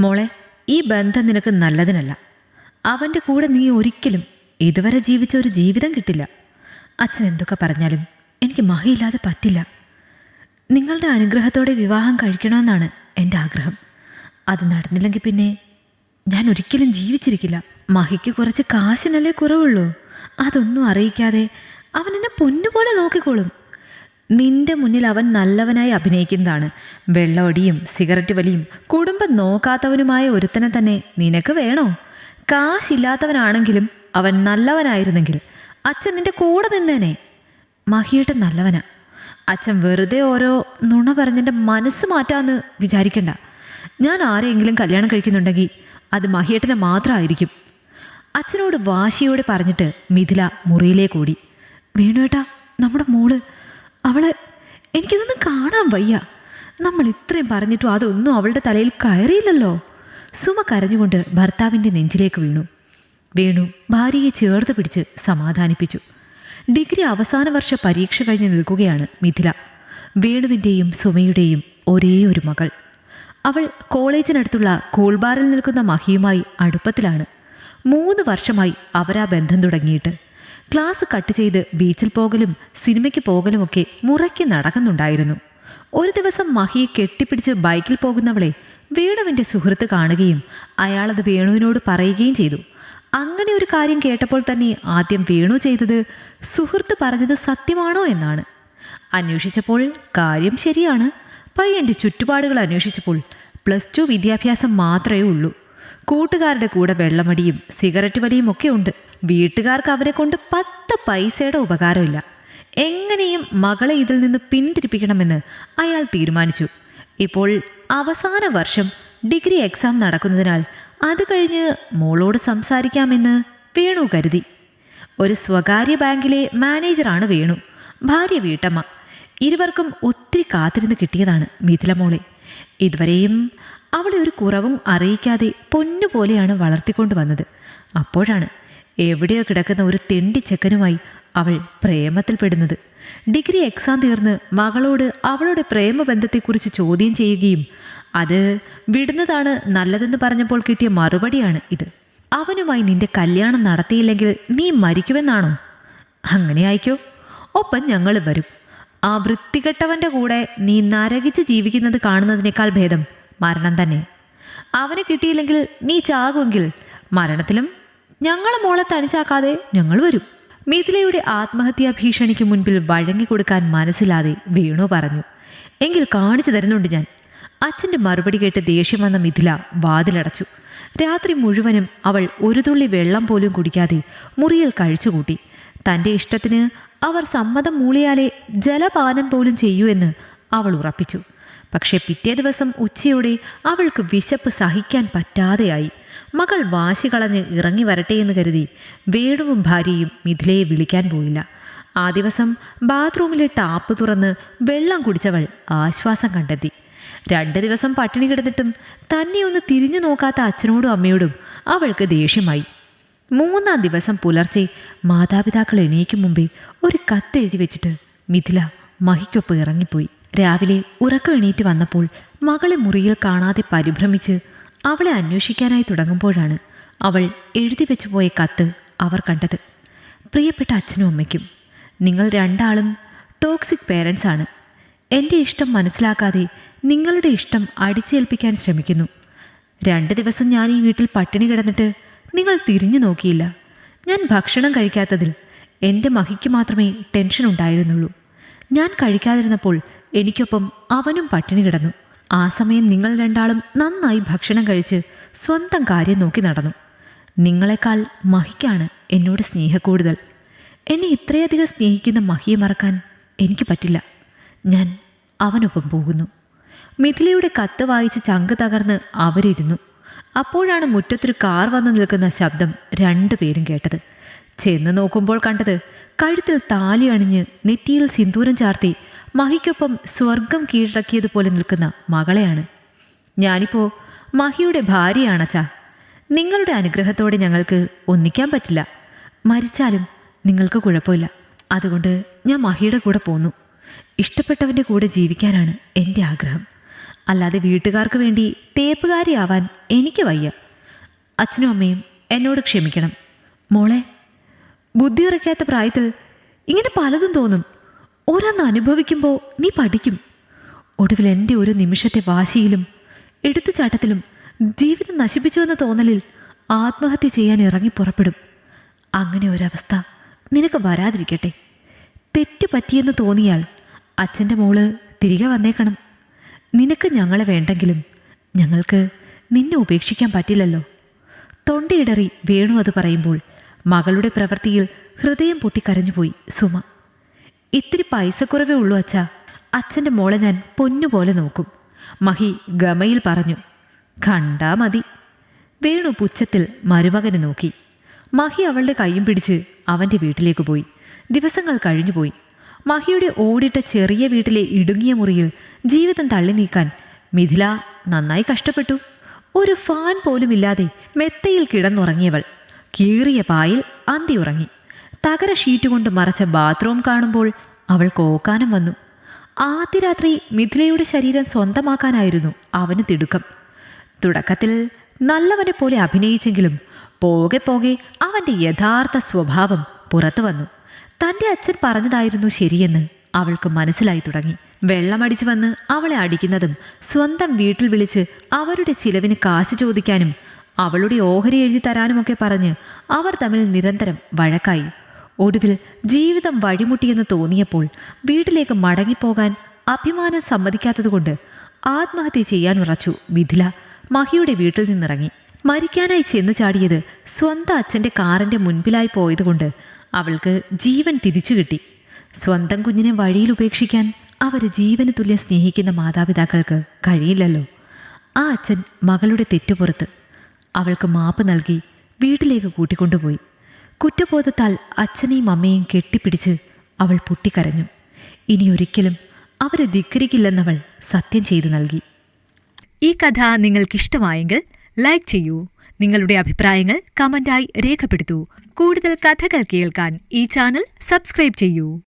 മോളെ ഈ ബന്ധം നിനക്ക് നല്ലതിനല്ല. അവന്റെ കൂടെ നീ ഒരിക്കലും ഇതുവരെ ജീവിച്ച ഒരു ജീവിതം കിട്ടില്ല. അച്ഛൻ എന്തൊക്കെ പറഞ്ഞാലും എനിക്ക് മഹിയില്ലാതെ പറ്റില്ല. നിങ്ങളുടെ അനുഗ്രഹത്തോടെ വിവാഹം കഴിക്കണമെന്നാണ് എന്റെ ആഗ്രഹം. അത് നടന്നില്ലെങ്കിൽ പിന്നെ ഞാൻ ഒരിക്കലും ജീവിച്ചിരിക്കില്ല. മഹിക്ക് കുറച്ച് കാശിനല്ലേ കുറവുള്ളൂ. അതൊന്നും അറിയിക്കാതെ അവൻ എന്നെ പൊന്നുപോലെ നോക്കിക്കോളും. നിന്റെ മുന്നിൽ അവൻ നല്ലവനായി അഭിനയിക്കുന്നതാണ്. വെള്ളവടിയും സിഗരറ്റ് വലിയും കുടുംബം നോക്കാത്തവനുമായ ഒരുത്തനെ തന്നെ നിനക്ക് വേണോ? കാശില്ലാത്തവനാണെങ്കിലും അവൻ നല്ലവനായിരുന്നെങ്കിൽ അച്ഛൻ നിന്റെ കൂടെ നിന്നേനെ. മഹിയേട്ടൻ നല്ലവനാ. അച്ഛൻ വെറുതെ ഓരോ നുണ പറഞ്ഞെന്റെ മനസ്സ് മാറ്റാന്ന് വിചാരിക്കണ്ട. ഞാൻ ആരെയെങ്കിലും കല്യാണം കഴിക്കുന്നുണ്ടെങ്കിൽ അത് മഹിയേട്ടനെ മാത്രമായിരിക്കും. അച്ഛനോട് വാശിയോടെ പറഞ്ഞിട്ട് മിഥില മുറിയിലേക്ക് ഓടി വേണുവേട്ടാ നമ്മുടെ മോൾ അവൾ എനിക്കിതൊന്നും കാണാൻ വയ്യ. നമ്മൾ ഇത്രയും പറഞ്ഞിട്ടും അതൊന്നും അവളുടെ തലയിൽ കയറിയില്ലല്ലോ. സുമ കരഞ്ഞുകൊണ്ട് ഭർത്താവിന്റെ നെഞ്ചിലേക്ക് വീണു. വേണു ഭാര്യയെ ചേർത്ത് പിടിച്ച് സമാധാനിപ്പിച്ചു. ഡിഗ്രി അവസാന വർഷ പരീക്ഷ കഴിഞ്ഞ് നിൽക്കുകയാണ് മിഥില. വേണുവിന്റെയും സുമയുടെയും ഒരേ ഒരു മകൾ. അവൾ കോളേജിനടുത്തുള്ള കൂൾബാറിൽ നിൽക്കുന്ന മഹിയുമായി അടുപ്പത്തിലാണ്. മൂന്ന് വർഷമായി അവരാ ബന്ധം തുടങ്ങിയിട്ട്. ക്ലാസ് കട്ട് ചെയ്ത് ബീച്ചിൽ പോകലും സിനിമയ്ക്ക് പോകലുമൊക്കെ മുറയ്ക്ക് നടക്കുന്നുണ്ടായിരുന്നു. ഒരു ദിവസം മഹിയെ കെട്ടിപ്പിടിച്ച് ബൈക്കിൽ പോകുന്നവളെ വേണുവിന്റെ സുഹൃത്ത് കാണുകയും അയാളത് വേണുവിനോട് പറയുകയും ചെയ്തു. അങ്ങനെ ഒരു കാര്യം കേട്ടപ്പോൾ തന്നെ ആദ്യം വേണു ചെയ്തത് സുഹൃത്ത് പറഞ്ഞത് സത്യമാണോ എന്നാണ്. അന്വേഷിച്ചപ്പോൾ കാര്യം ശരിയാണ്. പയ്യന്റെ ചുറ്റുപാടുകൾ അന്വേഷിച്ചപ്പോൾ പ്ലസ് ടു വിദ്യാഭ്യാസം മാത്രമേ ഉള്ളൂ. കൂട്ടുകാരുടെ കൂടെ വെള്ളമടിയും സിഗരറ്റ് വലിയും ഒക്കെ ഉണ്ട്. വീട്ടുകാർക്ക് അവരെ കൊണ്ട് പത്ത് പൈസയുടെ ഉപകാരമില്ല. എങ്ങനെയും മകളെ ഇതിൽ നിന്ന് പിന്തിരിപ്പിക്കണമെന്ന് അയാൾ തീരുമാനിച്ചു. ഇപ്പോൾ അവസാന വർഷം ഡിഗ്രി എക്സാം നടക്കുന്നതിനാൽ അത് കഴിഞ്ഞ് മോളോട് സംസാരിക്കാമെന്ന് വേണു കരുതി. ഒരു സ്വകാര്യ ബാങ്കിലെ മാനേജറാണ് വേണു. ഭാര്യ വീട്ടമ്മ. ഇരുവർക്കും ഒത്തിരി കാത്തിരുന്ന് കിട്ടിയതാണ് മിഥില മോളെ. ഇതുവരെയും അവളെ ഒരു കുറവും അറിയിക്കാതെ പൊന്നുപോലെയാണ് വളർത്തിക്കൊണ്ടു വന്നത് അപ്പോഴാണ് എവിടെയോ കിടക്കുന്ന ഒരു തെണ്ടി ചെക്കനുമായി അവൾ പ്രേമത്തിൽ പ്രേമത്തിൽപ്പെടുന്നത് ഡിഗ്രി എക്സാം തീർന്ന് മകളോട് അവളുടെ പ്രേമബന്ധത്തെക്കുറിച്ച് ചോദ്യം ചെയ്യുകയും അത് വിടുന്നതാണ് നല്ലതെന്ന് പറഞ്ഞപ്പോൾ കിട്ടിയ മറുപടിയാണ് ഇത്. അവനുമായി നിന്റെ കല്യാണം നടത്തിയില്ലെങ്കിൽ നീ മരിക്കുമെന്നാണോ? അങ്ങനെ ആയിക്കോ. ഒപ്പം ഞങ്ങൾ വരും. ആ വൃത്തികെട്ടവന്റെ കൂടെ നീ നരകിച്ച് ജീവിക്കുന്നത് കാണുന്നതിനേക്കാൾ ഭേദം മരണം തന്നെ. അവനെ കിട്ടിയില്ലെങ്കിൽ നീ ചാകുമെങ്കിൽ മരണത്തിലും ഞങ്ങളെ മോളെ തനിച്ചാക്കാതെ ഞങ്ങൾ വരും. മിഥിലയുടെ ആത്മഹത്യാ ഭീഷണിക്ക് മുൻപിൽ വഴങ്ങിക്കൊടുക്കാൻ മനസ്സിലാതെ വേണു പറഞ്ഞു. എങ്കിൽ കാണിച്ചു തരുന്നുണ്ട് ഞാൻ. അച്ഛന്റെ മറുപടി കേട്ട് ദേഷ്യം വന്ന മിഥില വാതിലടച്ചു. രാത്രി മുഴുവനും അവൾ ഒരു തുള്ളി വെള്ളം പോലും കുടിക്കാതെ മുറിയിൽ കഴിച്ചുകൂട്ടി. തന്റെ ഇഷ്ടത്തിന് അവർ സമ്മതം മൂളിയാലേ ജലപാനം പോലും ചെയ്യൂ എന്ന് അവൾ ഉറപ്പിച്ചു. പക്ഷേ പിറ്റേ ദിവസം ഉച്ചയോടെ അവൾക്ക് വിശപ്പ് സഹിക്കാൻ പറ്റാതെയായി. മകൾ വാശി കളഞ്ഞ് ഇറങ്ങി വരട്ടെ എന്ന് കരുതി വേണുവും ഭാര്യയും മിഥിലയെ വിളിക്കാൻ പോയില്ല. ആ ദിവസം ബാത്റൂമിലെ ടാപ്പ് തുറന്ന് വെള്ളം കുടിച്ചവൾ ആശ്വാസം കണ്ടെത്തി. രണ്ട് ദിവസം പട്ടിണി കിടന്നിട്ടും തന്നെ ഒന്ന് തിരിഞ്ഞു നോക്കാത്ത അച്ഛനോടും അമ്മയോടും അവൾക്ക് ദേഷ്യമായി. മൂന്നാം ദിവസം പുലർച്ചെ മാതാപിതാക്കൾ എണീക്കും മുമ്പേ ഒരു കത്ത് എഴുതി വെച്ചിട്ട് മിഥില മഹിക്കൊപ്പ് ഇറങ്ങിപ്പോയി. രാവിലെ ഉറക്കം എണീറ്റ് വന്നപ്പോൾ മകളെ മുറിയിൽ കാണാതെ പരിഭ്രമിച്ച് അവളെ അന്വേഷിക്കാനായി തുടങ്ങുമ്പോഴാണ് അവൾ എഴുതി വെച്ചു പോയ കത്ത് അവർ കണ്ടത്. പ്രിയപ്പെട്ട അച്ഛനും അമ്മയ്ക്കും. നിങ്ങൾ രണ്ടാളും ടോക്സിക് പേരൻസ് ആണ്. എന്റെ ഇഷ്ടം മനസ്സിലാക്കാതെ നിങ്ങളുടെ ഇഷ്ടം അടിച്ചേൽപ്പിക്കാൻ ശ്രമിക്കുന്നു. രണ്ട് ദിവസം ഞാൻ ഈ വീട്ടിൽ പട്ടിണി കിടന്നിട്ട് നിങ്ങൾ തിരിഞ്ഞു നോക്കിയില്ല. ഞാൻ ഭക്ഷണം കഴിക്കാത്തതിൽ എന്റെ മഹിക്ക് മാത്രമേ ടെൻഷൻ ഉണ്ടായിരുന്നുള്ളൂ. ഞാൻ കഴിക്കാതിരുന്നപ്പോൾ എനിക്കൊപ്പം അവനും പട്ടിണി കിടന്നു. ആ സമയം നിങ്ങൾ രണ്ടാളും നന്നായി ഭക്ഷണം കഴിച്ച് സ്വന്തം കാര്യം നോക്കി നടന്നു. നിങ്ങളെക്കാൾ മഹിക്കാണ് എന്നോട് സ്നേഹക്കൂടുതൽ. എന്നെ ഇത്രയധികം സ്നേഹിക്കുന്ന മഹിയെ മറക്കാൻ എനിക്ക് പറ്റില്ല. ഞാൻ അവനൊപ്പം പോകുന്നു. മിഥിലയുടെ കത്ത് വായിച്ച് ചങ്ക് തകർന്ന് അവരിരുന്നു. അപ്പോഴാണ് മുറ്റത്തൊരു കാർ വന്നു നിൽക്കുന്ന ശബ്ദം രണ്ടുപേരും കേട്ടത്. ചെന്ന് നോക്കുമ്പോൾ കണ്ടത് കഴുത്തിൽ താലി അണിഞ്ഞ് നെറ്റിയിൽ സിന്ദൂരം ചാർത്തി മഹിക്കൊപ്പം സ്വർഗം കീഴടക്കിയതുപോലെ നിൽക്കുന്ന മകളെയാണ്. ഞാനിപ്പോ മഹിയുടെ ഭാര്യയാണച്ചാ. നിങ്ങളുടെ അനുഗ്രഹത്തോടെ ഞങ്ങൾക്ക് ഒന്നിക്കാൻ പറ്റില്ല. മരിച്ചാലും നിങ്ങൾക്ക് കുഴപ്പമില്ല. അതുകൊണ്ട് ഞാൻ മഹിയുടെ കൂടെ പോന്നു. ഇഷ്ടപ്പെട്ടവന്റെ കൂടെ ജീവിക്കാനാണ് എന്റെ ആഗ്രഹം. അല്ലാതെ വീട്ടുകാർക്ക് വേണ്ടി തേപ്പുകാരിയാവാൻ എനിക്ക് വയ്യ. അച്ഛനും അമ്മയും എന്നോട് ക്ഷമിക്കണം. മോളെ ബുദ്ധി ഉറയ്ക്കാത്ത പ്രായത്തിൽ ഇങ്ങനെ പലതും തോന്നും. ഓരോന്ന് അനുഭവിക്കുമ്പോൾ നീ പഠിക്കും. ഒടുവിൽ എന്റെ ഒരു നിമിഷത്തെ വാശിയിലും എടുത്തുചാട്ടത്തിലും ജീവിതം നശിപ്പിച്ചുവെന്ന തോന്നലിൽ ആത്മഹത്യ ചെയ്യാൻ ഇറങ്ങി പുറപ്പെടും. അങ്ങനെ ഒരവസ്ഥ നിനക്ക് വരാതിരിക്കട്ടെ. തെറ്റ് പറ്റിയെന്ന് തോന്നിയാൽ അച്ഛന്റെ മോൾ തിരികെ വന്നേക്കണം. നിനക്ക് ഞങ്ങളെ വേണ്ടെങ്കിലും ഞങ്ങൾക്ക് നിന്നെ ഉപേക്ഷിക്കാൻ പറ്റില്ലല്ലോ. തൊണ്ടയിടറി വേണു അത് പറയുമ്പോൾ മകളുടെ പ്രവൃത്തിയിൽ ഹൃദയം പൊട്ടിക്കരഞ്ഞുപോയി സുമ. ഇത്തിരി കുറവേ ഉള്ളൂ അച്ഛാ. അച്ഛന്റെ മോളെ ഞാൻ പൊന്നുപോലെ നോക്കും. മഹി ഗമയിൽ പറഞ്ഞു കണ്ടാ മതി. വേണു പുച്ഛത്തിൽ മരുമകനെ നോക്കി. മഹി അവളുടെ കൈയും പിടിച്ച് അവന്റെ വീട്ടിലേക്ക് പോയി. ദിവസങ്ങൾ കഴിഞ്ഞുപോയി മഹിയുടെ ഓടിട്ട ചെറിയ വീട്ടിലെ ഇടുങ്ങിയ മുറിയിൽ ജീവിതം തള്ളി നീക്കാൻ മിഥില നന്നായി കഷ്ടപ്പെട്ടു. ഒരു ഫാൻ പോലുമില്ലാതെ മെത്തയിൽ കിടന്നുറങ്ങിയവൾ. കീറിയ പായിൽ അന്തി ഉറങ്ങി. തകര ഷീറ്റ് കൊണ്ട് മറച്ച ബാത്റൂം കാണുമ്പോൾ അവൾ കോക്കാനം വന്നു. ആദ്യ രാത്രി മിഥിലയുടെ ശരീരം സ്വന്തമാക്കാനായിരുന്നു അവന് തിടുക്കം. തുടക്കത്തിൽ നല്ലവനെ പോലെ അഭിനയിച്ചെങ്കിലും പോകെ പോകെ അവന്റെ യഥാർത്ഥ സ്വഭാവം പുറത്തു വന്നു. തന്റെ അച്ഛൻ പറഞ്ഞതായിരുന്നു ശരിയെന്ന് അവൾക്ക് മനസ്സിലായി തുടങ്ങി. വെള്ളമടിച്ചു വന്ന് അവളെ അടിക്കുന്നതും സ്വന്തം വീട്ടിൽ വിളിച്ച് അവരുടെ ചിലവിന് കാശ് ചോദിക്കാനും അവളുടെ ഓഹരി എഴുതി തരാനുമൊക്കെ പറഞ്ഞ് അവർ തമ്മിൽ നിരന്തരം വഴക്കായി. ഒടുവിൽ ജീവിതം വഴിമുട്ടിയെന്ന് തോന്നിയപ്പോൾ വീട്ടിലേക്ക് മടങ്ങിപ്പോകാൻ അഭിമാനം സമ്മതിക്കാത്തതുകൊണ്ട് ആത്മഹത്യ ചെയ്യാൻ ഉറച്ചു മിഥില മഹിയുടെ വീട്ടിൽ നിന്നിറങ്ങി. മരിക്കാനായി ചെന്നു ചാടിയത് സ്വന്തം അച്ഛന്റെ കാറിന്റെ മുൻപിലായി പോയതുകൊണ്ട് അവൾക്ക് ജീവൻ തിരിച്ചു കിട്ടി. സ്വന്തം കുഞ്ഞിനെ വഴിയിൽ ഉപേക്ഷിക്കാൻ അവർ ജീവന് തുല്യം സ്നേഹിക്കുന്ന മാതാപിതാക്കൾക്ക് കഴിയില്ലല്ലോ. ആ അച്ഛൻ മകളുടെ തെറ്റുപുറത്ത് അവൾക്ക് മാപ്പ് നൽകി വീട്ടിലേക്ക് കൂട്ടിക്കൊണ്ടുപോയി. കുറ്റബോധത്താൽ അച്ഛനെയും അമ്മയെയും കെട്ടിപ്പിടിച്ച് അവൾ പൊട്ടിക്കരഞ്ഞു. ഇനി ഒരിക്കലും അവരെ ധിക്കരിക്കില്ലെന്നവൾ സത്യം ചെയ്തു നൽകി. ഈ കഥ നിങ്ങൾക്കിഷ്ടമായെങ്കിൽ ലൈക്ക് ചെയ്യൂ. നിങ്ങളുടെ അഭിപ്രായങ്ങൾ കമന്റായി രേഖപ്പെടുത്തൂ. കൂടുതൽ കഥകൾ കേൾക്കാൻ ഈ ചാനൽ സബ്സ്ക്രൈബ് ചെയ്യൂ.